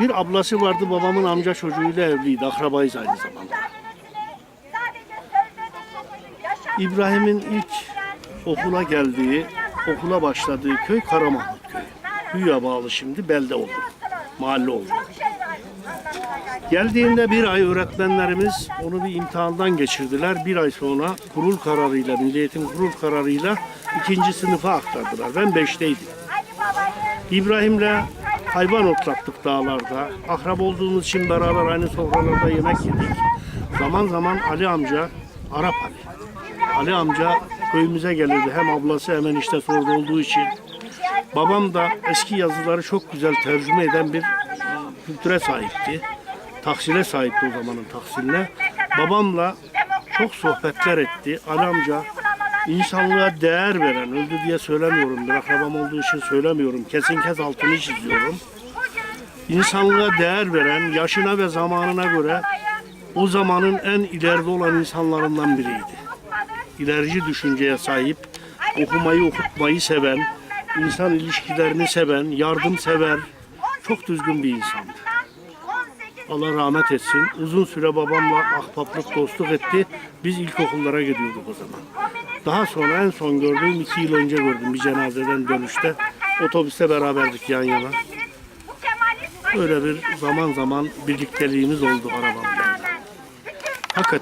bir ablası vardı babamın amca çocuğuyla evliydi. Akrabayız aynı zamanda. İbrahim'in ilk okula geldiği, okula başladığı köy Karamahmut köyü. Hüya bağlı şimdi belde oldu. Mahalle oldu. Geldiğinde bir ay öğretmenlerimiz onu bir imtihandan geçirdiler. Bir ay sonra kurul kararıyla, Milli Eğitim kurul kararıyla ikinci sınıfa aktardılar. Ben beşteydim. İbrahim'le hayvan otlattık dağlarda. Akrab olduğumuz için beraber aynı sofralarda yemek yedik. Zaman zaman Ali amca, Arap Ali. Ali amca köyümüze gelirdi. Hem ablası hem eniştesi orada olduğu için. Babam da eski yazıları çok güzel tercüme eden bir kültüre sahipti. Taksile sahipti o zamanın taksiline. Babamla çok sohbetler etti. Ali amca insanlığa değer veren, öldü diye söylemiyorum. Bir akrabam olduğu için söylemiyorum. Kesin kez altını çiziyorum. İnsanlığa değer veren, yaşına ve zamanına göre o zamanın en ileride olan insanlarından biriydi. İlerici düşünceye sahip, okumayı okutmayı seven, insan ilişkilerini seven, yardımsever, çok düzgün bir insandı. Allah rahmet etsin. Uzun süre babamla ahbaplık, dostluk etti. Biz ilkokullara gidiyorduk o zaman. Daha sonra en son gördüğüm iki yıl önce gördüm bir cenazeden dönüşte. Otobüste beraberdik yan yana. Öyle bir zaman zaman birlikteliğimiz oldu arabamda. Hakikaten